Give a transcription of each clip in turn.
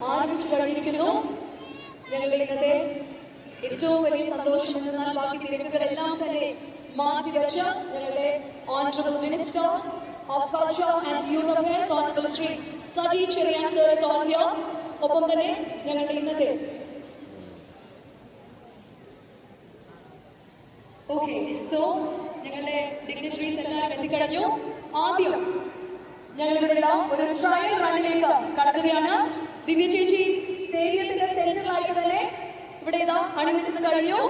ആരംഭിച്ചു കഴിഞ്ഞിരിക്കുന്നു ഞങ്ങളുടെ ഇന്നത്തെ ഏറ്റവും വലിയ സന്തോഷം എന്നാൽ ബാക്കി തിരക്കുകളെല്ലാം തന്നെ മാറ്റിവെച്ച ഞങ്ങളുടെ honourable minister of culture and youth affairs honourable Shri Saji Cheriyan sir is on here ഒപ്പം തന്നെ ഞങ്ങളുടെ ഇന്നത്തെ ഓക്കെ സോ ഞങ്ങളുടെ ഡിഗ്നിറ്ററീസ് എല്ലാം എത്തിക്കഴിഞ്ഞു. ആദ്യം ഞങ്ങളുടെ ഒരു ട്രയൽ റണ്ണിലേക്ക് കടക്കുകയാണ്. ദിവ്യ ചേച്ചി സ്റ്റേഡിയത്തിന്റെ സെന്ററിലായിട്ട് തന്നെ ഇവിടെ ഇതാ അണിനിരുന്ന് കഴിഞ്ഞു.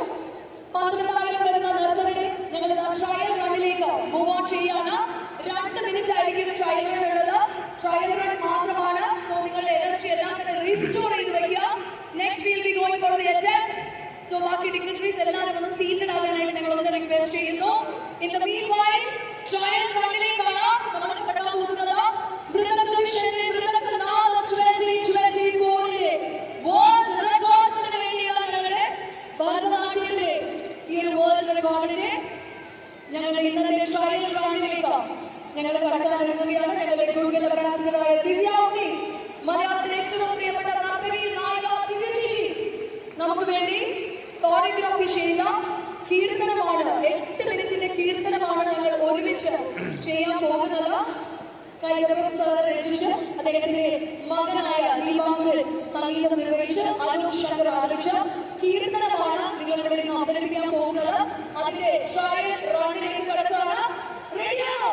പന്ത്രണ്ടായിരം വരുന്ന നർത്തകരെ ഞങ്ങൾ ഇതാ ട്രയൽ റണ്ണിലേക്ക് മൂവ് ഓൺ ചെയ്യാണ് രണ്ട് മിനിറ്റ് ആയിരിക്കും ട്രയൽ റൺ ഉള്ളത്. ട്രയൽ റൺ മാത്രമാണ്. സോ നിങ്ങളുടെ എനർജി എല്ലാം തന്നെ റീസ്റ്റോർ ചെയ്ത് വെക്കുക. Next will be going for the attempt so ബാക്കി ഡിഗ്നിറ്ററീസ് എല്ലാവരും ഒന്ന് സീറ്റഡ് ആകാനായിട്ട് ഞങ്ങൾ ഒന്ന് റിക്വസ്റ്റ് ചെയ്യുന്നു. In the meanwhile trial നമ്മൾ കടക്കാൻ പോകുന്നത് മൃഗപുരുഷന്റെ മൃഗനാഥം 2024 ലെ വേൾഡ് റെക്കോർഡ്സിന് വേണ്ടിയാണ് ഞങ്ങളുടെ ഭാരതനാട്യത്തിന്റെ ഈ ഒരു വേൾഡ് റെക്കോർഡിന്റെ ഞങ്ങളുടെ ഇന്നത്തെ ട്രയൽ റൗണ്ടിലേക്ക് ഞങ്ങൾ കടക്കാൻ ഞങ്ങളെ ഞങ്ങളുടെ ഗൂഗിൾ അംബാസിഡറായ ദിവ്യാവതി മലയാളത്തിലെ ഏറ്റവും പ്രിയപ്പെട്ട നർത്തകി നായിക ദിവ്യശിശി നമുക്ക് വേണ്ടി കോറിയോഗ്രാഫി ചെയ്യുന്ന കീർത്തനമാണ് എട്ട് മിനിറ്റിന്റെ കീർത്തനമാണ് ഞങ്ങൾ ഒരുമിച്ച് ചെയ്യാൻ പോകുന്നത്. കൈതപ്പുറം സാർ രചിച്ച് അദ്ദേഹത്തിന്റെ മകനായ ദീപാങ്കുരൻ സംഗീതം നിർവഹിച്ച് അനൂപ് ശങ്കർ ആലപിച്ച കീർത്തനമാണ് നിങ്ങളുടെ ഇന്ന് അവതരിപ്പിക്കാൻ പോകുന്നത്. അതിന്റെ ട്രയൽ റൗണ്ടിലേക്ക് കടക്കുകയാണ്. റെഡിയാണോ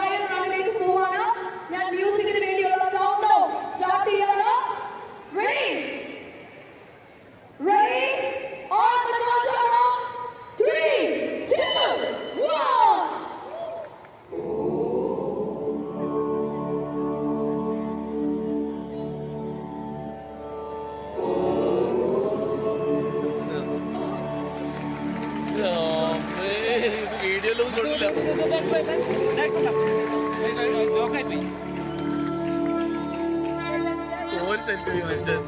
ഓര് തെറ്റി മനുഷ്യൻ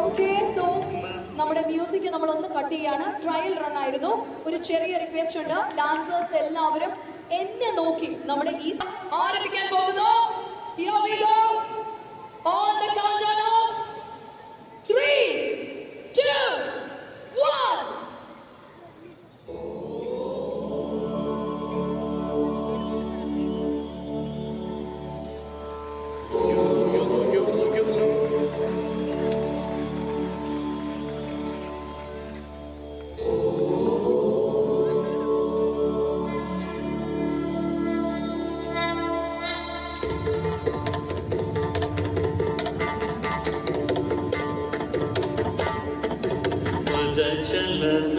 okay so നമ്മുടെ മ്യൂസിക് നമ്മൾ ഒന്ന് കട്ട് ചെയ്യാണ്. ട്രയൽ റൺ ആയിരുന്നു. ഒരു ചെറിയ റിക്വസ്റ്റ് ഉണ്ട്. ഡാൻസേഴ്സ് എല്ലാവരും എന്നെ നോക്കി നമ്മുടെ ഈ ആരംഭിക്കാൻ പോകുന്നു. Here we go. On the countdown Shalom.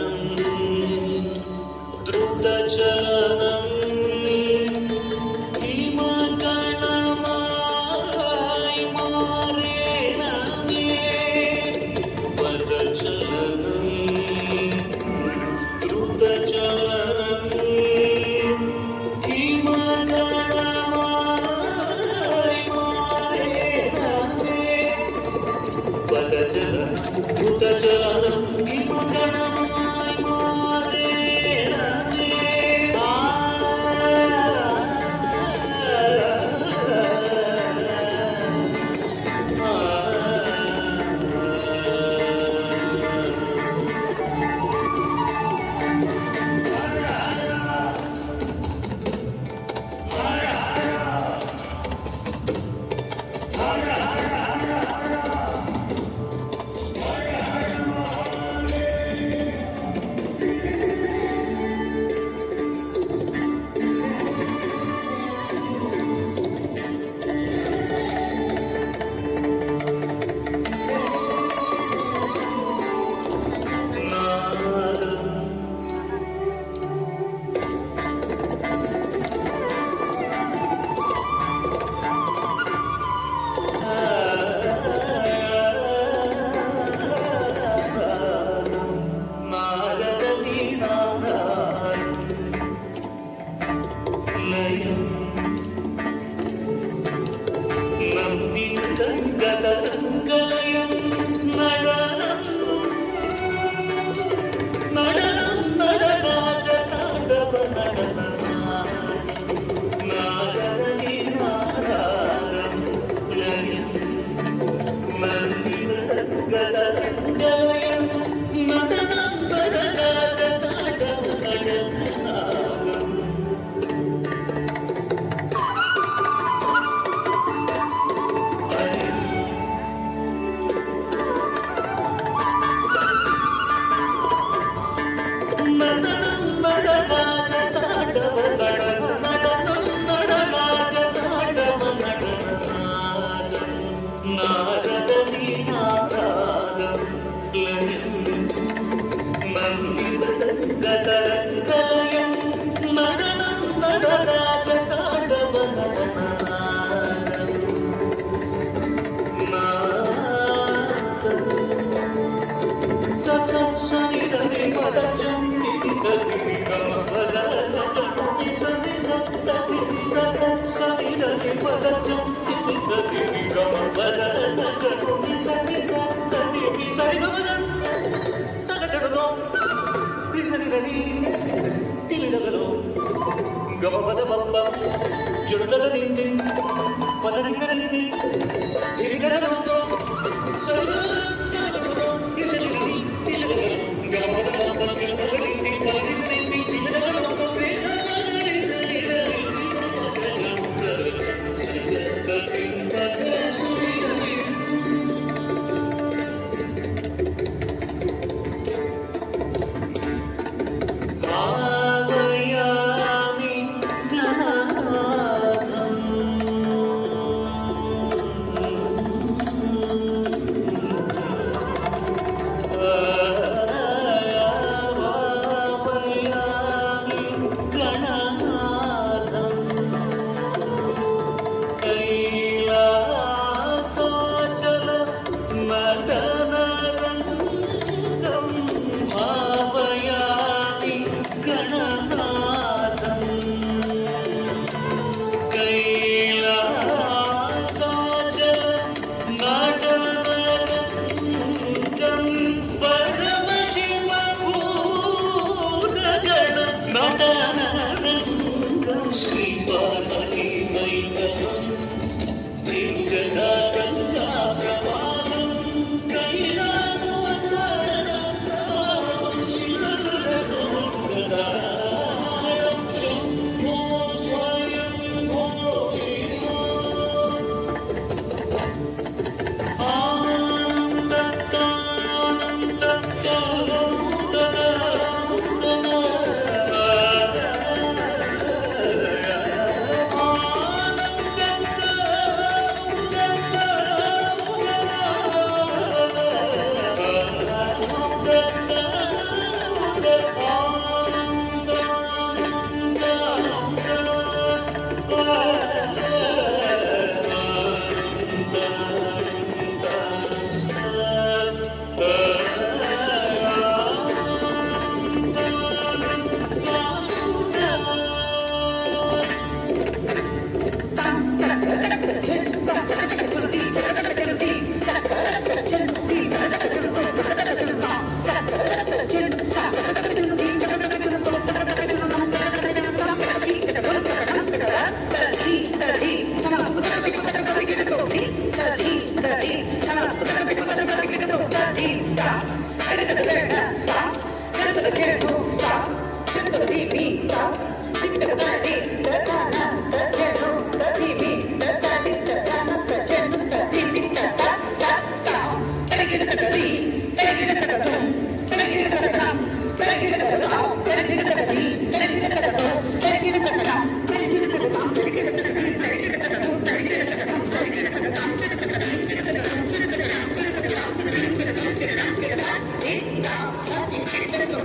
జుడదల దిండి పదని కరండి తిరిగరను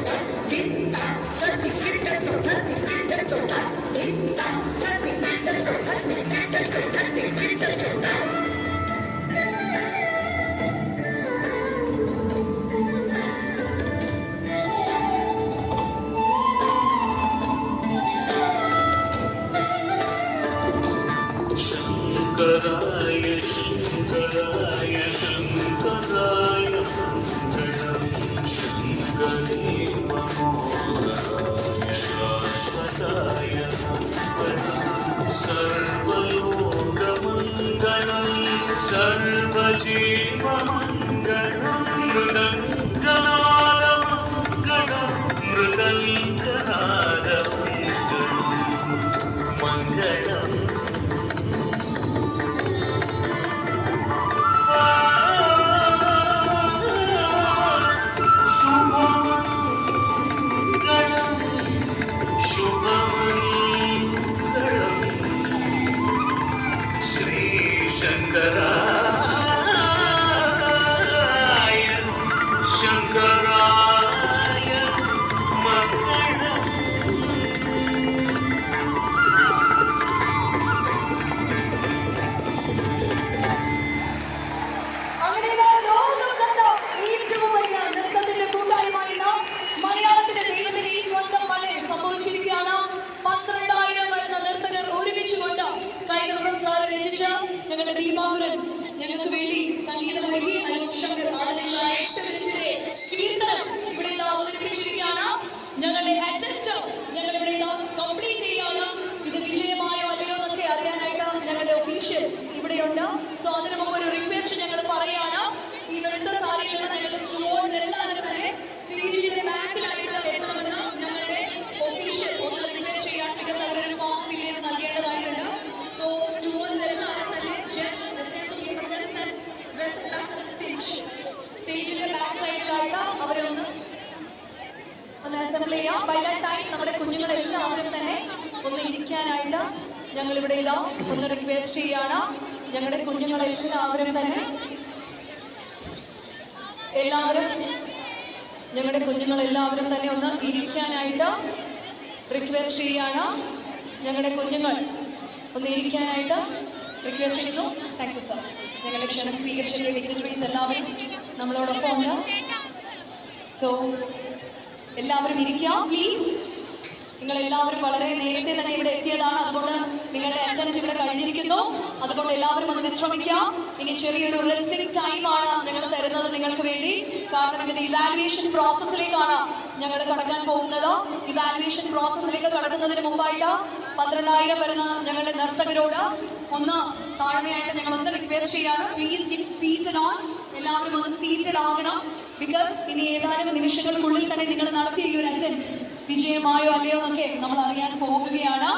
Ding dong, turkey, ding dong, turkey, ding dong, ding dong, turkey. By that time നമ്മുടെ കുഞ്ഞുങ്ങളെല്ലാവരും തന്നെ ഒന്ന് ഇരിക്കാനായിട്ട് ഞങ്ങൾ ഇവിടെ ഇതാ ഒന്ന് റിക്വസ്റ്റ് ചെയ്യാണ്. ഞങ്ങളുടെ കുഞ്ഞുങ്ങളെല്ലാവരും തന്നെ. എല്ലാവരും ഞങ്ങളുടെ കുഞ്ഞുങ്ങളെല്ലാവരും തന്നെ ഒന്ന് ഇരിക്കാനായിട്ട് റിക്വസ്റ്റ് ചെയ്യാണ്. ഞങ്ങളുടെ കുഞ്ഞുങ്ങൾ ഒന്ന് ഇരിക്കാനായിട്ട് റിക്വസ്റ്റ് ചെയ്യുന്നു. താങ്ക് യു സർ ഞങ്ങളുടെ ക്ഷണം സ്വീകരിച്ച ഡിഗ്നിറ്ററീസ് എല്ലാവരും നമ്മളോടൊപ്പം ഉണ്ട് സോ എല്ലാവരും ഇരിക്കാം. പ്ലീസ് നിങ്ങൾ എല്ലാവരും വളരെ നേരത്തെ തന്നെ ഇവിടെ എത്തിയതാണ്. അതുകൊണ്ട് നിങ്ങളുടെ അറ്റൻഡ് ഇവിടെ കഴിഞ്ഞിരിക്കുന്നു. അതുകൊണ്ട് എല്ലാവരും ഒന്ന് വിശ്രമിക്കാം. ഇനി ചെറിയൊരു റെസ്റ്റിംഗ് ടൈം ആണ് ഞങ്ങൾ തരുന്നത് നിങ്ങൾക്ക് വേണ്ടി. കാരണം ഇതിന്റെ ഇവാലുവേഷൻ പ്രോസസ്സിലേക്കാണ് ഞങ്ങൾ കടക്കാൻ പോകുന്നത്. ഇവാലുവേഷൻ പ്രോസസ്സിലേക്ക് കടക്കുന്നതിന് മുമ്പായിട്ട് പന്ത്രണ്ടായിരം വരുന്ന ഞങ്ങളുടെ നർത്തകരോട് ഒന്ന് താഴ്മയായിട്ട് ഞങ്ങൾ ഒന്ന് റിക്വസ്റ്റ് ചെയ്യാണ്. പ്ലീസ് ഗിറ്റ് സീറ്റഡ് ഓൺ എല്ലാവരും ഒന്ന് സീറ്റഡ് ആകണം ബിക്കോസ് ഇനി ഏതാനും നിമിഷങ്ങൾക്കുള്ളിൽ തന്നെ നിങ്ങൾ നടത്തിയ ഈ ഒരു അറ്റൻഡ് വിജയമായോ അല്ലയോ എന്നൊക്കെ നമ്മൾ അറിയാൻ പോകുകയാണ്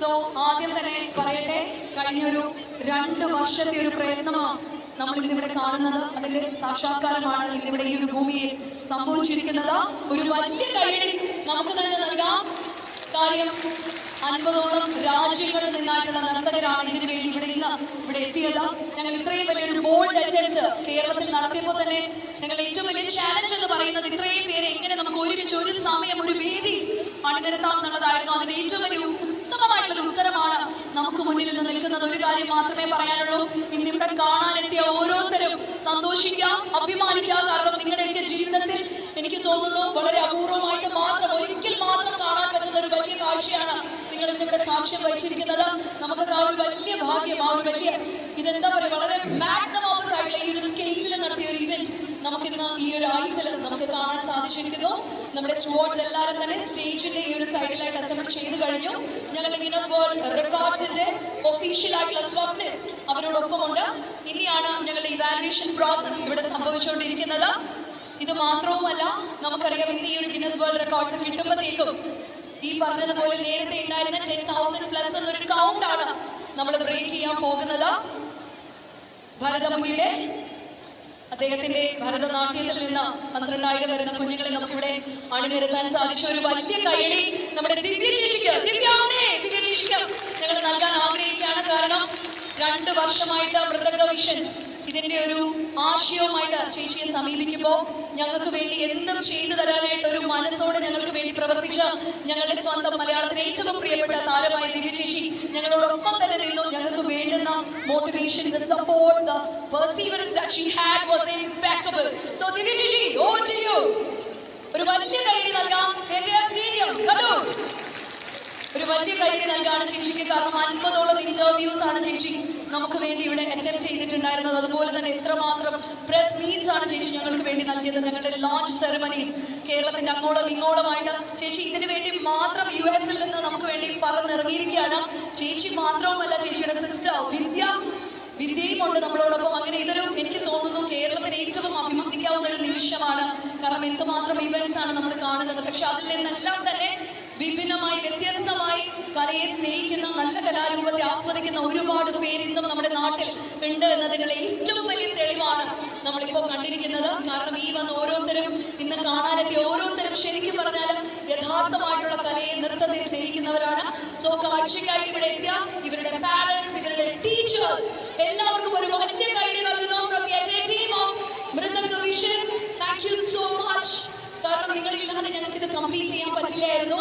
സോ ആദ്യം തന്നെ പറയട്ടെ കഴിഞ്ഞൊരു രണ്ട് വർഷത്തെ ഒരു പ്രയത്നമാണ് നമ്മൾ ഇന്നിവിടെ കാണുന്നത്. അതിന്റെ സാക്ഷാത്കാരമാണ് ഇന്നിവിടെ ഈ ഒരു ഭൂമിയിൽ സംഭവിച്ചിരിക്കുന്നത്. ഒരു വലിയ കഴിവ് നമുക്ക് തന്നെ നൽകാം. കാര്യം അൻപതോളം രാജ്യങ്ങളിൽ നിന്നായിട്ടുള്ള നർത്തകരാണ് ഇതിനു വേണ്ടി ഇവിടെ ഇന്ന് ഇവിടെ എത്തിയത്. ഞങ്ങൾ ഇത്രയും വലിയൊരു ബോൾഡ് അറ്റൻഡ് കേരളത്തിൽ നടത്തിയപ്പോൾ തന്നെ ഞങ്ങൾ ഏറ്റവും വലിയ ചാലഞ്ച് എന്ന് പറയുന്നത് ഇത്രയും പേരെ എങ്ങനെ നമുക്ക് ഒരുമിച്ച് ഒരു സമയം ഒരു വേദി അണിനിരത്താം എന്നുള്ളതായിരുന്നു. അതിന് ഏറ്റവും വലിയ ഉത്തമമായിട്ടുള്ള ഉത്തരമാണ് നമുക്ക് മുന്നിൽ നിന്ന് നിൽക്കുന്നത്. ഒരു കാര്യം മാത്രമേ പറയാനുള്ളൂ. ഇന്ന് ഇവിടെ കാണാനെത്തിയ ഓരോരുത്തരും സന്തോഷിക്കുക അഭിമാനിക്കുക. കാരണം നിങ്ങളുടെയൊക്കെ ജീവിതത്തിൽ എനിക്ക് തോന്നുന്നു വളരെ അപൂർവമായിട്ട് മാത്രം ഒരിക്കൽ മാത്രം കാണാൻ പറ്റുന്ന ഒരു വലിയ കാഴ്ചയാണ് നിങ്ങൾ ഇന്ന് ഇവിടെ സാക്ഷ്യം വഹിച്ചിരിക്കുന്നത്. നമുക്ക് ആ ഒരു വലിയ ഭാഗ്യം ആ ഒരു വലിയ ഇതെന്താ പറയുക വളരെ മാക്സിമം ആയിട്ടുള്ള ഈ ഒരു സ്കെയിലിൽ നടത്തിയ ഒരു ഇവന്റ് നമുക്ക് ഇന്ന് ഈ ഒരു ആയുസിൽ നമുക്ക് കാണാൻ സാധിച്ചിരിക്കുന്നു. നമ്മുടെ സ്പോർട്സ് എല്ലാവരും തന്നെ സ്റ്റേജിന്റെ ഈ ഒരു സൈഡിലായിട്ട് അസംബിൾ ചെയ്ത് കഴിഞ്ഞു. ഞങ്ങൾ ഇങ്ങനെ വേൾഡ് റെക്കോർഡ്സിന്റെ ഒഫീഷ്യൽ ആയിട്ടുള്ള സ്വപ്നം അവരോടൊപ്പമുണ്ട്. ഇനിയാണ് ഞങ്ങളുടെ ഇവാലുവേഷൻ പ്രോസസ് ഇവിടെ സംഭവിച്ചുകൊണ്ടിരിക്കുന്നത്. ഇത് മാത്രവുമല്ല നമുക്കറിയാം ഈ ഒരു ഗിന്നസ് വേൾഡ് റെക്കോർഡ് കിട്ടുമ്പോഴത്തേക്കും ഈ പറഞ്ഞതുപോലെ നേരത്തെ ഉണ്ടായിരുന്ന ടെൻ തൗസൻഡ് പ്ലസ് എന്നൊരു കൗണ്ട് ആണ് നമ്മൾ ബ്രേക്ക് ചെയ്യാൻ പോകുന്നത്. ഭരതമുനിയുടെ അദ്ദേഹത്തിന്റെ ഭരതനാട്യത്തിൽ നിന്ന് പന്ത്രണ്ടായിരം വരുന്ന കുഞ്ഞുങ്ങളെ നമുക്കിവിടെ അണിനിരത്താൻ സാധിച്ച ഒരു വലിയ കൈയടി നമ്മുടെ ദിവ്യശേഷിക്ക് ഞങ്ങൾ നൽകാൻ ആഗ്രഹിക്കുകയാണ്. കാരണം രണ്ട് വർഷമായിട്ട് മൃതക വിഷൻ ഇതിന്റെ ഒരു ആശയവുമായിട്ട് ചേച്ചിയെ സമീപിക്കുമ്പോൾ ഞങ്ങൾക്ക് വേണ്ടി എന്തും ചെയ്തു തരാനായിട്ട് ഒരു മനസ്സോടെ ഞങ്ങൾക്ക് വേണ്ടി പ്രവർത്തിച്ച ഞങ്ങളുടെ സ്വന്തം മലയാളത്തിലെ ഏറ്റവും പ്രിയപ്പെട്ട താരമായ ദിവ്യശേഷി ഞങ്ങളോടൊപ്പം തന്നെ നിന്നു. ഞങ്ങൾക്ക് വേണ്ടുന്ന മോട്ടിവേഷൻ you. ഒരു വലിയ കൈ നൽകാം. കഥു ഒരു വലിയ കൈയ്യടി നൽകാണ് ചേച്ചിക്ക് കാരണം അൻപതോളം ഇന്റർവ്യൂസ് ആണ് ചേച്ചി നമുക്ക് വേണ്ടി ഇവിടെ അറ്റംപ്റ്റ് ചെയ്തിട്ടുണ്ടായിരുന്നത്. അതുപോലെ തന്നെ എത്രമാത്രം പ്രസ് മീറ്റ്സ് ആണ് ചേച്ചി ഞങ്ങൾക്ക് വേണ്ടി നൽകിയത്. ഞങ്ങളുടെ ലോഞ്ച് സെറമണി കേരളത്തിന്റെ അങ്ങോളം ഇങ്ങോളമായിട്ട് ചേച്ചി ഇതിനു വേണ്ടി മാത്രം യു എസിൽ നിന്ന് നമുക്ക് വേണ്ടി പറന്നിറങ്ങിയിരിക്കുകയാണ്. ചേച്ചി മാത്രവുമല്ല ചേച്ചിയുടെ സിസ്റ്റർ വിദ്യ. വിദ്യയും ഉണ്ട് നമ്മളോടൊപ്പം. അങ്ങനെ ഇതൊരു എനിക്ക് തോന്നുന്നു കേരളത്തിന് ഏറ്റവും അഭിമുഖിക്കാവുന്ന ഒരു നിമിഷമാണ്. കാരണം എന്തുമാത്രം ഇവന്റ്സ് ആണ് നമ്മൾ കാണുന്നത്. പക്ഷെ അതിൽ നിന്നെല്ലാം തന്നെ വിഭിന്നമായി വ്യത്യസ്തമായി കലയെ സ്നേഹിക്കുന്ന നല്ല കലാരൂപത്തെ ആസ്വദിക്കുന്ന ഒരുപാട് പേര് ഇന്നും നമ്മുടെ നാട്ടിൽ ഉണ്ട് എന്നതിനുള്ള ഏറ്റവും വലിയ തെളിവാണ് നമ്മളിപ്പോൾ കണ്ടിരിക്കുന്നത്. കാരണം ഈ വന്ന ഓരോരുത്തരും ഇന്ന് കാണാനെത്തിയ ഓരോരുത്തരും ശരിക്കും പറഞ്ഞാൽ യഥാർത്ഥമായിട്ടുള്ള കലയെ നൃത്തത്തെ സ്നേഹിക്കുന്നവരാണ്. സോ കാഴ്ചയ്ക്കായി ഇവിടെ എത്തിയ ഇവരുടെ പാരന്റ്സ് ഇവരുടെ ടീച്ചേഴ്സ് എല്ലാവർക്കും ഒരു വലിയ കൈഡി നൽകുന്നു. the entire Mridanga vision thank you so much കാരണം നിങ്ങളില്ലാതെ ചെയ്യാൻ പറ്റില്ലായിരുന്നു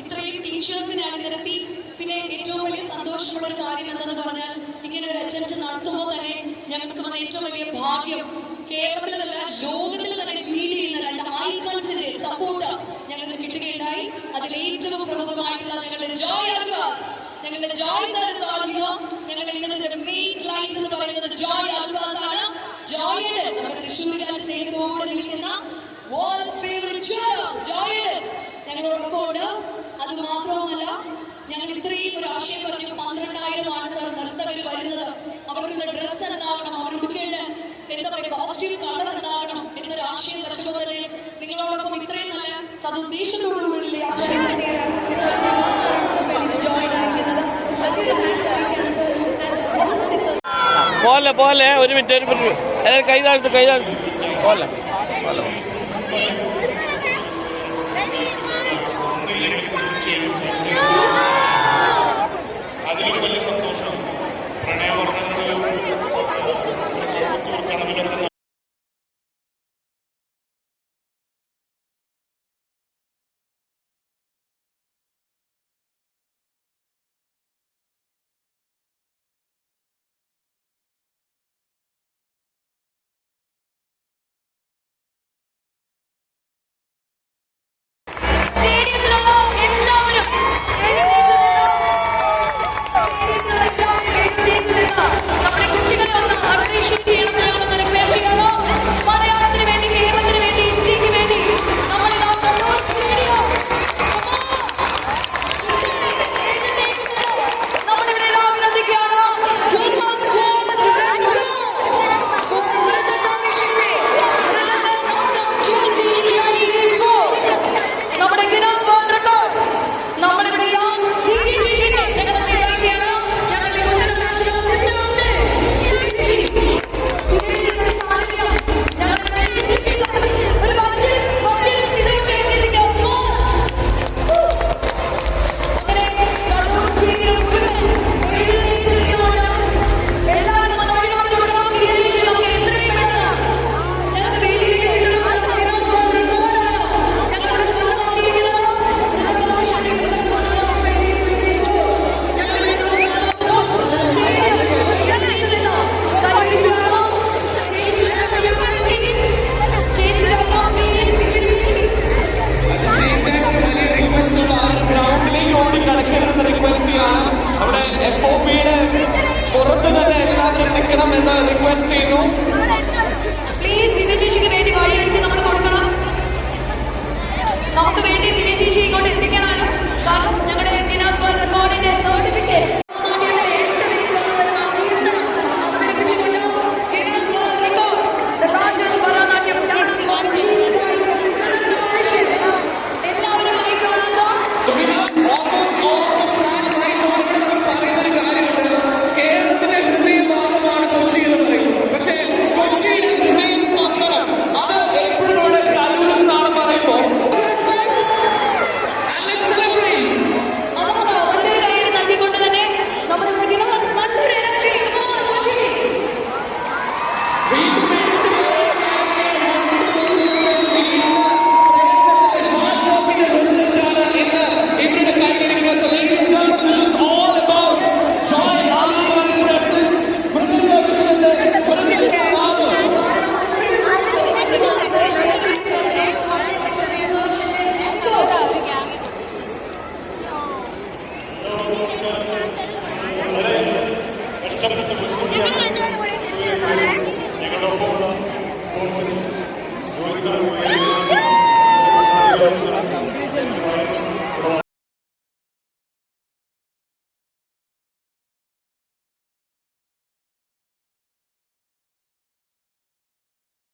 ഇത്രയും ടീച്ചേഴ്സിനെ അണിനിരത്തി. പിന്നെ ഏറ്റവും വലിയ സന്തോഷമുള്ള ഒരു കാര്യം എന്തെന്ന് പറഞ്ഞാൽ ഇങ്ങനെ ഒരു അറ്റംപ്റ്റ് നടത്തുമ്പോൾ തന്നെ ഞങ്ങൾക്ക് വന്ന ഏറ്റവും വലിയ ഭാഗ്യം കേരളത്തിലല്ല ലോകത്തിൽ തന്നെ ലീഡ് ചെയ്യുന്ന രണ്ട് ഐക്കൺസിന്റെ സപ്പോർട്ട് ഞങ്ങൾക്ക് കിട്ടുകയുണ്ടായി അതിൽ ഏറ്റവും പ്രമുഖമായിട്ടുള്ള ഞങ്ങളുടെ ജോയ് അൽക്കാസ് ഞങ്ങളുടെ ജോയ് സാറിയോ ഞങ്ങളുടെ ഇന്നത്തെ മെയിൻ ക്ലൈൻസ് എന്ന് പറയുന്നത് ജോയ് അൽക്കാസ് ആണ് ജോയുടെ നമ്മുടെ തൃശ്ശൂരുകാർ സ്നേഹത്തോടെ വിളിക്കുന്ന വേൾഡ്സ് ഫേവറേറ്റ് ഷെയർ ജോയഡ് ഞങ്ങളോടൊപ്പം ഉണ്ട് അത് മാത്രവുമല്ല ഞങ്ങൾ ഇത്രയും ഒരു ആശയം പറഞ്ഞു പന്ത്രണ്ടായിരമാണ് സാർ നർത്തകർ വരുന്നത് അവർക്കുള്ള ഡ്രസ്സ് എന്താകണം അവർ ഉടുക്കേണ്ട എന്താ പറയുക കോസ്റ്റ്യൂം കളർ എന്താകണം എന്നൊരു ആശയം വെച്ചപ്പോൾ തന്നെ നിങ്ങളോടൊപ്പം ഇത്രയും നല്ല സതുദ്ദേശത്തോടുകൂടിയുള്ള ജോയിൻ ആയിരിക്കുന്നത് പോലെ പോലെ ഒരു മിനിറ്റ് ഒരു മിനിറ്റ് എല്ലാവരും കൈ താഴ്ത്തു കൈ താഴ്ത്തു പോലെ അതിലൊരു